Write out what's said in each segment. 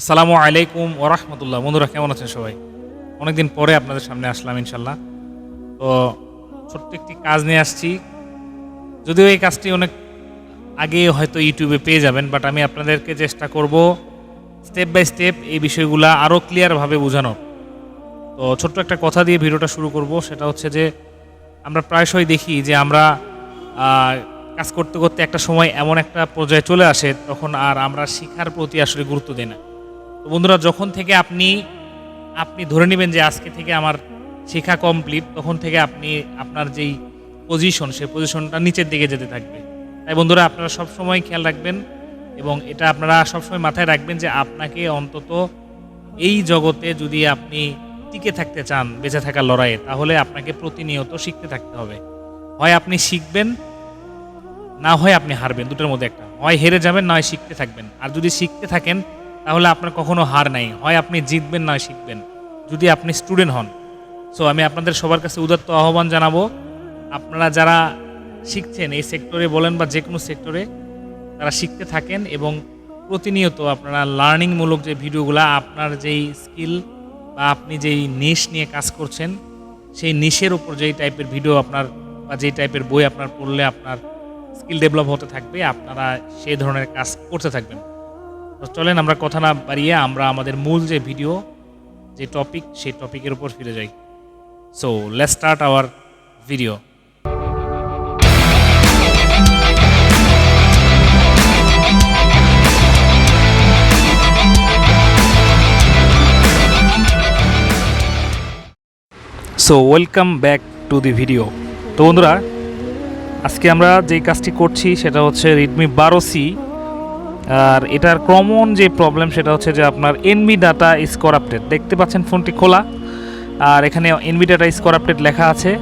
আসসালামু আলাইকুম ওরহমতুল্লাহ বন্ধুরা, কেমন আছেন সবাই? অনেকদিন পরে আপনাদের সামনে আসলাম ইনশাল্লাহ তো ছোট্ট একটি কাজ নিয়ে আসছি। যদিও এই কাজটি অনেক আগে হয়তো ইউটিউবে পেয়ে যাবেন, বাট আমি আপনাদেরকে চেষ্টা করব স্টেপ বাই স্টেপ এই বিষয়গুলো আরও ক্লিয়ারভাবে বোঝানো তো ছোট্ট একটা কথা দিয়ে ভিডিওটা শুরু করব, সেটা হচ্ছে যে আমরা প্রায়শই দেখি যে আমরা কাজ করতে করতে একটা সময় এমন একটা পর্যায়ে চলে আসে, তখন আর আমরা শিখার প্রতি আসলে গুরুত্ব দিই না। বন্ধুরা, যখন থেকে আপনি আপনি ধরে নেবেন যে আজকে থেকে আমার শেখা কমপ্লিট তখন থেকে আপনি আপনার যেই পজিশন সেই পজিশনটা নিচের দিকে যেতে থাকবে। তাই বন্ধুরা, আপনারা সব সময় খেয়াল রাখবেন এবং এটা আপনারা সবসময় মাথায় রাখবেন যে আপনাকে অন্তত এই জগতে যদি আপনি টিকে থাকতে চান, বেঁচে থাকার লড়াইয়ে, তাহলে আপনাকে প্রতিনিয়ত শিখতে থাকতে হবে। হয় আপনি শিখবেন, না হয় আপনি হারবেন, দুটোর মধ্যে একটা। হয় হেরে যাবেন নয় শিখতে থাকবেন। আর যদি শিখতে থাকেন তাহলে আপনার কখনো হার নাই। হয় আপনি জিতবেন না শিখবেন। যদি আপনি স্টুডেন্ট হন। সো আমি আপনাদের সবার কাছে উদাত্ত আহ্বান জানাব। আপনারা যারা শিখছেন এই সেক্টরে বলেন বা যে কোনো সেক্টরে, তারা শিখতে থাকেন এবং প্রতিনিয়ত আপনারা লার্নিংমূলক যে ভিডিওগুলো, আপনার যেই স্কিল বা আপনি যেই নিশ নিয়ে কাজ করছেন, সেই নিশের উপর যেই টাইপের ভিডিও আপনার বা যেই টাইপের বই আপনার পড়লে আপনার স্কিল ডেভেলপ হতে থাকবে, আপনারা সেই ধরনের কাজ করতে থাকবেন। চলেন আমরা কথা না বাড়িয়ে আমরা আমাদের মূল যে ভিডিও, যে টপিক সেই টপিকের উপর ফিরে যাই। So let start our video so welcome back to the video তো বন্ধুরা, আজকে আমরা যেই কাজটি করছি সেটা হচ্ছে রেডমি বারো সি আর এটার কমন যে প্রবলেম সেটা হচ্ছে যে আপনার এনবি ডাটা ইজ করাপ্টেড দেখতে পাচ্ছেন ফোনটি খোলা। আর এখানে এনবি ডাটা ইজ করাপ্টেড লেখা আছে।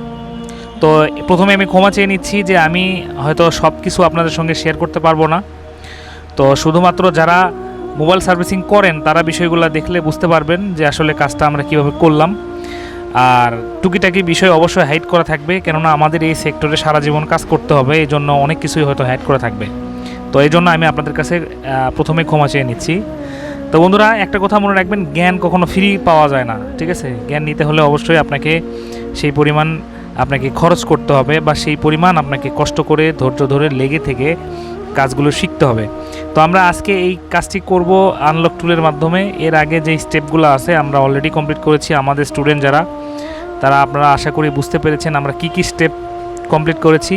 তো প্রথমে আমি ক্ষমা চেয়ে নিচ্ছি যে আমি হয়তো সব কিছু আপনাদের সঙ্গে শেয়ার করতে পারব না। তো শুধুমাত্র যারা মোবাইল সার্ভিসিং করেন, তারা বিষয়গুলো দেখলে বুঝতে পারবেন যে আসলে কাজটা আমরা কীভাবে করলাম। আর টুকিটাকি বিষয় অবশ্যই হাইড করা থাকবে, কেননা আমাদের এই সেক্টরে সারা জীবন কাজ করতে হবে এই জন্য অনেক কিছুই হয়তো হাইড করা থাকবে। তো এই জন্য আমি আপনাদের কাছে প্রথমে ক্ষমা চেয়ে নিচ্ছি। তো বন্ধুরা, একটা কথা মনে রাখবেন, জ্ঞান কখনো ফ্রি পাওয়া যায় না, ঠিক আছে? জ্ঞান নিতে হলে অবশ্যই আপনাকে সেই পরিমাণ আপনাকে খরচ করতে হবে বা সেই পরিমাণ আপনাকে কষ্ট করে, ধৈর্য ধরে লেগে থেকে কাজগুলো শিখতে হবে। তো আমরা আজকে এই কাজটি করব আনলক টুলের মাধ্যমে। এর আগে যে স্টেপগুলো আছে, আমরা অলরেডি কমপ্লিট করেছি। আমাদের স্টুডেন্ট যারা, তারা আপনারা আশা করি বুঝতে পেরেছেন আমরা কি কি স্টেপ কমপ্লিট করেছি।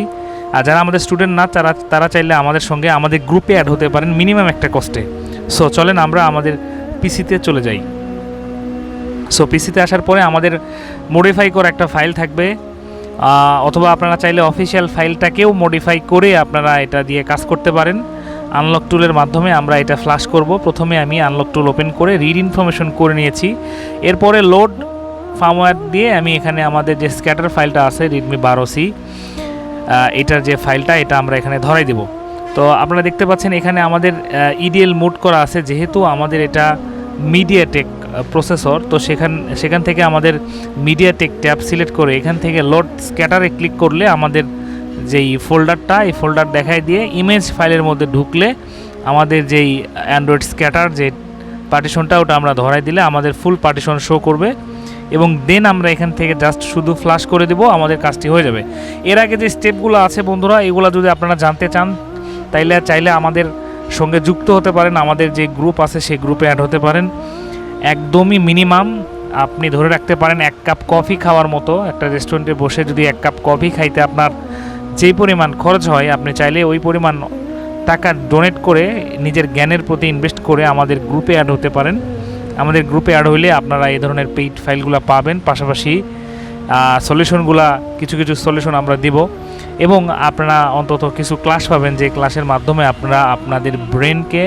আর যারা আমাদের স্টুডেন্ট না, তারা তারা চাইলে আমাদের সঙ্গে আমাদের গ্রুপে অ্যাড হতে পারেন মিনিমাম একটা কস্টে সো চলেন আমরা আমাদের পিসিতে চলে যাই। সো পিসিতে আসার পরে আমাদের মডিফাই করা একটা ফাইল থাকবে। অথবা আপনারা চাইলে অফিসিয়াল ফাইলটাকেও মডিফাই করে আপনারা এটা দিয়ে কাজ করতে পারেন। আনলক টুলের মাধ্যমে আমরা এটা ফ্লাশ করব। প্রথমে আমি আনলক টুল ওপেন করে রিড ইনফরমেশন করে নিয়েছি। এরপরে লোড ফার্মওয়্যার দিয়ে আমি এখানে আমাদের যে স্ক্যাটার ফাইলটা আছে রিডমি বারো সি এটার যে ফাইলটা, এটা আমরা এখানে ধরাই দেব। তো আপনারা দেখতে পাচ্ছেন এখানে আমাদের ইডিএল মোড করা আছে, যেহেতু আমাদের এটা মিডিয়াটেক প্রসেসর তো সেখান সেখান থেকে আমাদের মিডিয়াটেক ট্যাব সিলেক্ট করে এখান থেকে লোড স্ক্যাটারে ক্লিক করলে আমাদের যেই ফোল্ডারটা, এই ফোল্ডার দেখায় দিয়ে ইমেজ ফাইলের মধ্যে ঢুকলে আমাদের যেই অ্যান্ড্রয়েড স্ক্যাটার যে পার্টিশনটা ওটা আমরা ধরাই দিলে আমাদের ফুল পার্টিশন শো করবে। এবং দেন আমরা এখান থেকে জাস্ট শুধু ফ্লাশ করে দেব, আমাদের কাজটি হয়ে যাবে। এর আগে যে স্টেপগুলো আছে বন্ধুরা, এগুলো যদি আপনারা জানতে চান, তাইলে চাইলে আমাদের সঙ্গে যুক্ত হতে পারেন, আমাদের যে গ্রুপ আছে সেই গ্রুপে অ্যাড হতে পারেন। একদমই মিনিমাম আপনি ধরে রাখতে পারেন, এক কাপ কফি খাওয়ার মতো, একটা রেস্টুরেন্টে বসে যদি এক কাপ কফি খাইতে আপনার যেই পরিমাণ খরচ হয়, আপনি চাইলে ওই পরিমাণ টাকা ডোনেট করে নিজের জ্ঞানের প্রতি ইনভেস্ট করে আমাদের গ্রুপে অ্যাড হতে পারেন। আমাদের গ্রুপে অ্যাড হইলে আপনারা এই ধরনের পেইড ফাইলগুলো পাবেন। পাশাপাশি সলিউশনগুলা কিছু কিছু সলিউশন আমরা দিব। এবং আপনারা অন্তত কিছু ক্লাস পাবেন যে ক্লাসের মাধ্যমে আপনারা আপনাদের ব্রেনকে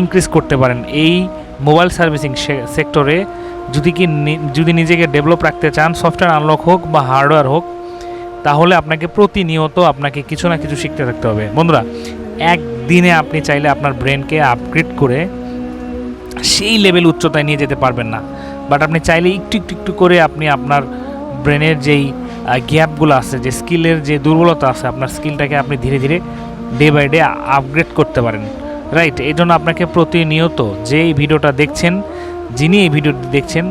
ইনক্রিজ করতে পারেন। এই মোবাইল সার্ভিসিং সেক্টরে যদি কি যদি নিজেকে ডেভেলপ রাখতে চান সফটওয়্যার আনলক হোক বা হার্ডওয়্যার হোক, তাহলে আপনাকে প্রতিনিয়ত আপনাকে কিছু না কিছু শিখতে থাকতে হবে। বন্ধুরা, একদিনে আপনি চাইলে আপনার ব্রেনকে আপগ্রেড করে সেই লেভেল উচ্চতায় নিয়ে যেতে পারবেন না। বাট আপনি চাইলে একটু একটু একটু করে আপনি আপনার ব্রেনের যেই গ্যাপগুলো আছে, যে স্কিলের যে দুর্বলতা আছে, আপনার স্কিলটাকে আপনি ধীরে ধীরে ডে বাই ডে আপগ্রেড করতে পারেন। রাইট এই জন্য আপনাকে প্রতিনিয়ত যে এই ভিডিওটা দেখছেন, যিনি এই ভিডিওটি দেখছেন,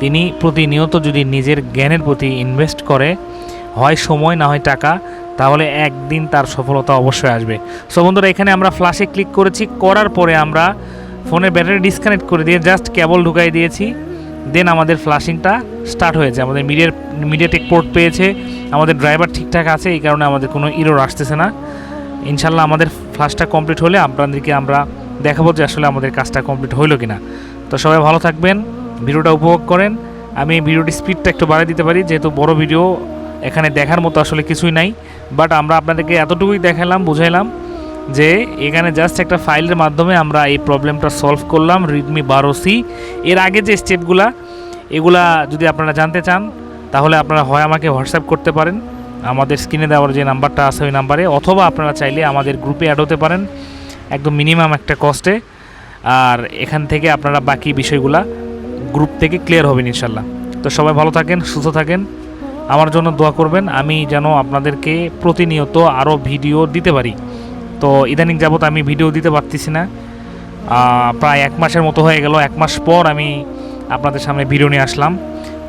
তিনি প্রতিনিয়ত যদি নিজের জ্ঞানের প্রতি ইনভেস্ট করে, হয় সময়, না হয় টাকা, তাহলে একদিন তার সফলতা অবশ্যই আসবে। সো বন্ধুরা, এখানে আমরা ফ্ল্যাশে ক্লিক করেছি। করার পরে আমরা ফোনের ব্যাটারি ডিসকানেক্ট করে দিয়ে জাস্ট কেবল ঢুকাই দিয়েছি। দেন আমাদের ফ্লাশিংটা স্টার্ট হয়েছে। আমাদের মিডিয়ার মিডিয়াটেক পোর্ট পেয়েছে। আমাদের ড্রাইভার ঠিকঠাক আছে, এই কারণে আমাদের কোনো ইরোর আসতেছে না। ইনশাল্লাহ আমাদের ফ্লাশটা কমপ্লিট হলে আপনাদেরকে আমরা দেখাবো যে আসলে আমাদের কাজটা কমপ্লিট হইল কিনা। তো সবাই ভালো থাকবেন, ভিডিওটা উপভোগ করেন। আমি ভিডিওটি স্পিডটা একটু বাড়িয়ে দিতে পারি, যেহেতু বড় ভিডিও, এখানে দেখার মতো আসলে কিছুই নাই। বাট আমরা আপনাদেরকে এতটুকুই দেখালাম, বুঝাইলাম। যে এখানে জাস্ট একটা ফাইলের মাধ্যমে আমরা এই প্রবলেমটা সলভ করলাম রিডমি বারো সি এর আগে যে স্টেপগুলা এগুলা যদি আপনারা জানতে চান, তাহলে আপনারা হয় আমাকে হোয়াটসঅ্যাপ করতে পারেন। আমাদের স্ক্রিনে দেওয়ার যে নাম্বারটা আছে ওই নাম্বারে অথবা আপনারা চাইলে আমাদের গ্রুপে অ্যাড হতে পারেন, একদম মিনিমাম একটা কস্টে আর এখান থেকে আপনারা বাকি বিষয়গুলা গ্রুপ থেকে ক্লিয়ার হবেন ইনশাল্লাহ। তো সবাই ভালো থাকেন, সুস্থ থাকেন। আমার জন্য দোয়া করবেন, আমি যেন আপনাদেরকে প্রতিনিয়ত আরও ভিডিও দিতে পারি। তো ইদানিং যাবত আমি ভিডিও দিতে পারতেছি না। প্রায় এক মাসের মতো হয়ে গেল, এক মাস পর আমি আপনাদের সামনে ভিডিও নিয়ে আসলাম।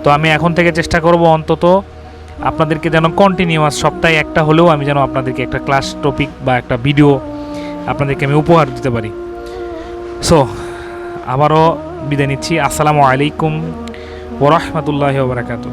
তো আমি এখন থেকে চেষ্টা করব অন্তত আপনাদেরকে যেন কন্টিনিউয়াস সপ্তাহে একটা হলেও আমি যেন আপনাদেরকে একটা ক্লাস টপিক বা একটা ভিডিও আপনাদেরকে আমি উপহার দিতে পারি। সো আবারও বিদায় নিচ্ছি। আসসালামু আলাইকুম ওরহমতুল্লাহ বারাকাতু